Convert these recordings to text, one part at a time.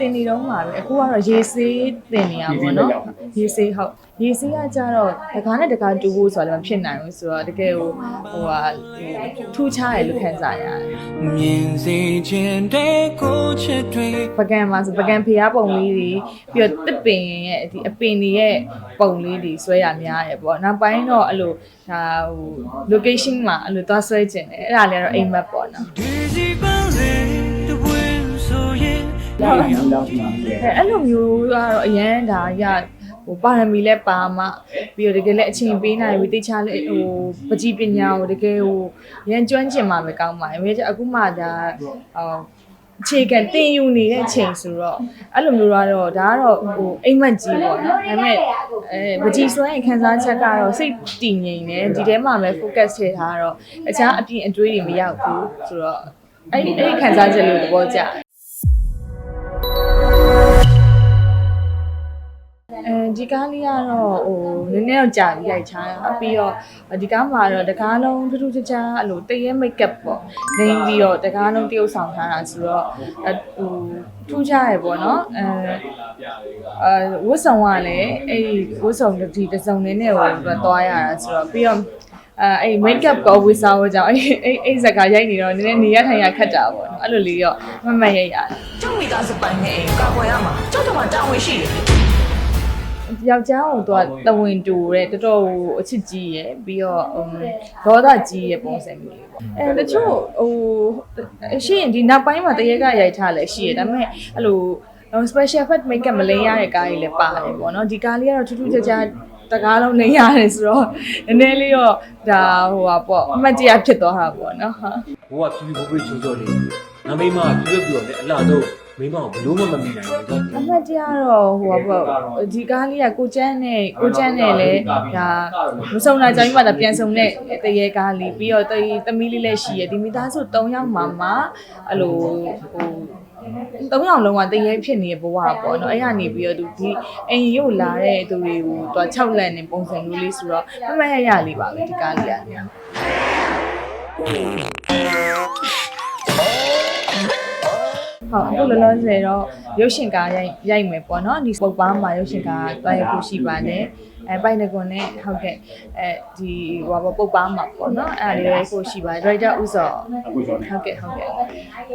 တင်နေတော့မှာပဲအခုကတော့ရေဆေးတင်နေရပါဘောနော်ရေဆေးဟုတ်ရေဆေးကကြတော့တကားနဲ့တကားတူဖို့ဆိုတာလည်းမဖြစ်နိုင်ဘူးဆိုတော့တကယ်ဟိုဟိုဟာထူးခြားတယ်လို့ခံစားရတယ်မြင်စေခြင်းတွေကိုချစ်တွေပကံမှာဆိုပကံဖျားပုံလေးတွေပြီးတော့တစ်ပင်ရဲ့ဒီအပင်တွေရဲ့ပုံလေးတွေဆွဲရများရပေါ့နောက်ပိုင်းတော့အဲ့လိုဒါဟို location မှာအဲ့လိုသွားဆွဲကျင်တယ်အဲ့ဒါလည်းတော့အိမ်မက်ပေါ့နော် အဲ့အဲ့လိုမျိုးကတော့အရန်ဒါရဟိုပါရမီလဲပါမှပြီးတော့တကယ်လည်းအချိန်ပေးနိုင်ပြီတိတ်ချလဲဟိုပကြီးပညာကိုတကယ်ဟိုရန်ကျွမ်းကျင်မှာပဲကောင်းပါတယ်။ဒါအခုမှဒါဟိုအခြေခံတင်ယူနေတဲ့အချိန်ဆိုတော့အဲ့လိုမျိုးကတော့ဒါကတော့ဟိုအိမ်မက်ကြီးပေါ့နော်။ဒါပေမဲ့အဲပကြီးစွမ်းရင်ခန်းစားချက်ကတော့စိတ်တည်ငြိမ်နေဒီထဲမှာပဲ focus ထည့်ထားတော့အခြားအပြင်အတွေးတွေမရောက်ဘူးဆိုတော့အဲ့ဒီအဲ့ဒီခန်းစားချက်လေးကိုသဘောကျ ကားလေးကတော့ဟိုနည်းနည်းတော့ကြာပြီးရိုက်ချာတာပြီးတော့ဒီကားမှာတော့တကားလုံးထူးထူးခြားခြားအဲ့လိုတရဲမိတ်ကပ်ပေါ့နေပြီးတော့တကားလုံးတရုပ်ဆောင်ထားတာဆိုတော့အဲ့ဟိုထူးခြားရယ်ပေါ့နော်အဲအဲဝတ်ဆောင်ကလည်းအဲ့ဒီဝတ်ဆောင်ဒီတစ်စုံလေးနဲ့ဟိုသွားရတာဆိုတော့ပြီးတော့အဲအဲ့ make up ကောဝစ်စားဖို့ကြောင့်အဲ့အဲ့အဲ့ဇက်ကရိုက်နေတော့နည်းနည်းနေရထိုင်ရခက်တာပေါ့နော်အဲ့လိုလေးတော့မမတ်ရိုက်ရတယ်ကျောင်းမိသားစုပိုင်နဲ့အိမ်ကာကွယ်ရမှာကျောင်းတော်မှာတာဝန်ရှိတယ် ယောက်ျားကိုသူကတဝင်တူတဲ့တော်တော်ဟိုအချစ်ကြီးရယ်ပြီးတော့ဟိုဒေါသကြီးရယ်ပုံစံမျိုးလေးပေါ့အဲတချို့ဟိုရှိရင်ဒီနောက်ပိုင်းမှာတရေကရိုက်ထားလဲရှိရယ်ဒါပေမဲ့အဲ့လို special effect makeup မလိမ့်ရတဲ့ကားကြီးလည်းပါတယ်ပေါ့နော်ဒီကားလေးကတော့ထူးထူးခြားခြား တကားလုံးလိမ့်ရတယ်ဆိုတော့နည်းနည်းလေးတော့ဒါဟိုပါပေါ့အမှတ်တရဖြစ်သွားတာပေါ့နော်ဟာဘိုးကဖြူဖြူဖို့ဖို့ချိုးချိုးလေးငါမိမကဖြူဖြူပြီးတော့လည်းအလားတော့မိမကိုဘလို့မှမမိနိုင်ဘူးတော့အမှတ်တရတော့ဟိုပါပေါ့ဒီကားလေးကကိုကျန်းနဲ့ကိုကျန်းနဲ့လည်းဒါမစုံတာကြောင့်မှဒါပြန်စုံတဲ့တရေကားလေးပြီးတော့တရီသမီးလေးလည်းရှိရဒီမိသားစု၃ယောက်မှမှအဲ့လိုဟို သုံးယောက်လုံးကတရေဖြစ်နေတဲ့ဘဝပေါ့နော်အဲ့ကနေပြီးတော့သူဒီအင်ရုပ်လာတဲ့သူတွေကိုသူက6လက်နေပုံစံမျိုးလေးဆိုတော့မမရရလေးပါပဲဒီကားလေးက ဟုတ်အခုလောလောဆယ်တော့ရုပ်ရှင်ကားရိုက်ရိုက်မယ်ပေါ့နော်ဒီပုတ်ပားမှာရုပ်ရှင်ကားတွားရဖို့ရှိပါတယ်အဲပိုင်နကွန်နဲ့ဟုတ်ကဲ့အဲဒီဟိုပါပုတ်ပားမှာပေါ့နော်အဲဒါလေးရိုက်ဖို့ရှိပါတယ်ဒရိုက်တာဦးစောဟုတ်ကဲ့ဟုတ်ကဲ့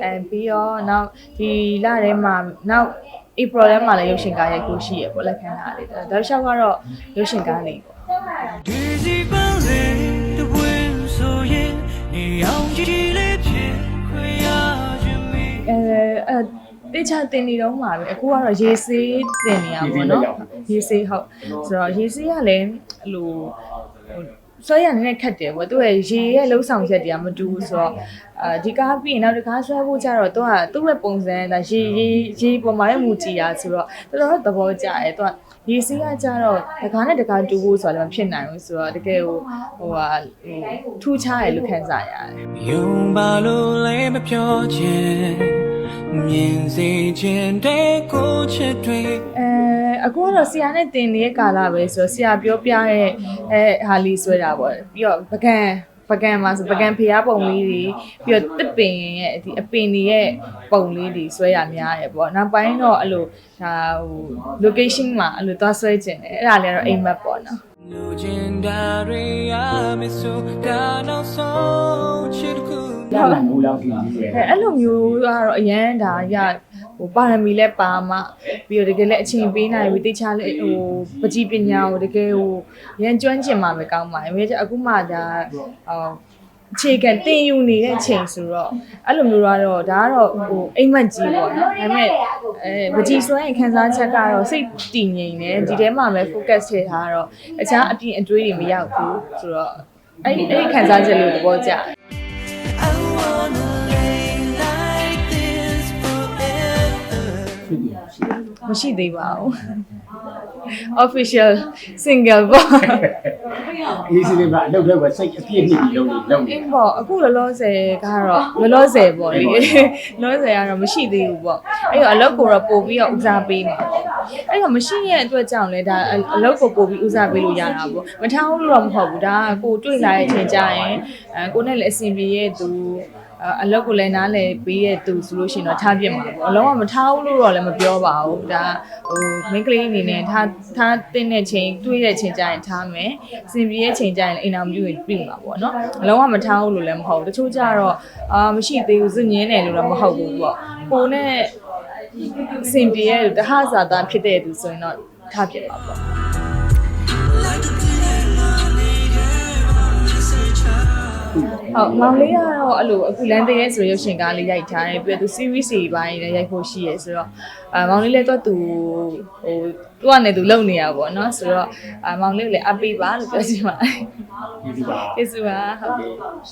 အဲပြီးတော့နောက်ဒီလထဲမှာနောက် April ထဲမှာလည်းရုပ်ရှင်ကားရိုက်ဖို့ရှိရပေါ့လက်ခံတာလေးဒါတော့ရှောက်ကတော့ရုပ်ရှင်ကားလေးပေါ့ဒီစီပန်းစေတပွင့်ဆိုရင်နေအောင်ကြည့် အဲတေချာတင်နေတော့မှာပဲအခုကတော့ရေဆေးတင်နေရပါဘောနော်ရေဆေးဟုတ်ဆိုတော့ရေဆေးကလည်းအဲ့လိုဟိုဆွဲရနေတဲ့ခက်တယ်ပေါ့သူရဲ့ရေရဲ့လှုပ်ဆောင်ချက်တွေကမတူဘူးဆိုတော့အဲဒီကားပြီးရင်နောက်တစ်ခါဆွဲဖို့ကြတော့သူကသူ့ရဲ့ပုံစံဒါရေရေရေပေါ်မှာလည်းမူကြည်တာဆိုတော့တော်တော်သဘောကျတယ်သူကရေစီးကကြတော့တကားနဲ့တကားတူဖို့ဆိုတာလည်းမဖြစ်နိုင်ဘူးဆိုတော့တကယ်ဟိုဟိုဟာဟိုထူးခြားတယ်လို့ခံစားရတယ်ယုံပါလို့လည်းမပြောခြင်း မြင်စေခြင်းတွေကိုချစ်တွေအဲအခုကတော့ဆရာနဲ့တင်နေတဲ့ကာလပဲဆိုတော့ဆရာပြောပြတဲ့အဲဟာလေးဆွဲတာပေါ့ပြီးတော့ပကံပကံမှာဆိုပကံဖျားပုံလေးတွေပြီးတော့တစ်ပင်ရဲ့ဒီအပင်တွေရဲ့ပုံလေးတွေဆွဲရများတယ်ပေါ့နောက်ပိုင်းတော့အဲ့လိုဒါဟို location မှာအဲ့လိုသွားဆွဲကျင်တယ်အဲ့ဒါလည်းတော့အိမ်မက်ပေါ့နော် လူချင်းဒါရီယာမဆိုဒါနောက်ဆုံးချစ်ကူလာလာမိုးလောက်ကြီးကြီးအဲအဲ့လိုမျိုးကတော့အရန်ဒါရဟိုပါရမီလဲပါမှပြီးတော့တကယ်လည်းအချိန်ပေးနိုင်ပြီတိတ်ချလဲဟိုပကြီးပညာကိုတကယ်ဟိုရန်ကျွမ်းကျင်မှာပဲကောင်းပါတယ်ဒါအခုမှဒါဟို အခြေခံတင်ယူနေတဲ့အချိန်ဆိုတော့အဲ့လိုမျိုးကတော့ဒါကတော့ဟိုအိမ်မက်ကြီးပေါ့နော်ဒါပေမဲ့အဲပကြီးစွမ်းရင်ခန်းစားချက်ကတော့စိတ်တည်ငြိမ်နေဒီထဲမှာပဲ focus ထည့်ထားတော့အခြားအပြင်အတွေးတွေမရောက်ဘူးဆိုတော့အဲ့ဒီအဲ့ဒီခန်းစားချက်လေးကိုသဘောကျတယ် I wanna lay like this forever မရှိသေးပါဘူး official single ပေါ့ အေးစီလေးကအလုပ်တော့စိတ်အပြည့်နှစ်ပြီးလုပ်နေလုပ်နေအင်းပေါ့အခုလောလောဆယ်ကတော့လောလောဆယ်ပေါ့လေလောလောဆယ်ကတော့မရှိသေးဘူးပေါ့အဲ့တော့အလုပ်ကိုတော့ပို့ပြီးတော့ဦးစားပေးမှာပေါ့အဲ့တော့မရှိရဲ့အတွက်ကြောင့်လဲဒါအလုပ်ကိုပို့ပြီးဦးစားပေးလို့ရတာပေါ့မထားဘူးလို့တော့မဟုတ်ဘူးဒါကကိုတွေ့လာတဲ့အချိန်ကျရင်အဲကိုနဲ့လည်းအဆင်ပြေရဲ့သူ အအအလုပ်ကိုလည်းနားလည်ပေးရသူဆိုလို့ရှိရင်တော့ထားပြစ်မှာပေါ့အလုံးဝမထားဘူးလို့တော့လည်းမပြောပါဘူးဒါဟိုမိန်းကလေးအနေနဲ့ထားထားတဲ့တဲ့ချိန်တွေးတဲ့ချိန်ကျရင်ထားမယ်စင်ပြေတဲ့ချိန်ကျရင်လည်းအိမ်အောင်ပြုရင်ပြင်မှာပေါ့နော်အလုံးဝမထားဘူးလို့လည်းမဟုတ်ဘူးတချို့ကြတော့အာမရှိသေးဘူးစညင်းတယ်လို့တော့မဟုတ်ဘူးပေါ့ကိုနဲ့စင်ပြေတဲ့တဟဇာတာဖြစ်တဲ့သူဆိုရင်တော့ထားပြစ်ပါပေါ့ ဟုတ်မောင်လေးကတော့အဲ့လိုအခုလမ်းတရဲဆိုရုပ်ရှင်ကားလေးရိုက်ထားတယ်ပြီးတော့သူ series တွေပိုင်းလည်းရိုက်ဖို့ရှိရယ်ဆိုတော့အာမောင်လေးလည်းတော့သူဟိုသူကလည်းသူလုံနေရပါဘောเนาะဆိုတော့အာမောင်လေးကိုလည်းအပ်ပေးပါလို့ပြောချင်ပါတယ် ဒီဒီပါ ကျေးဇူးပါဟုတ်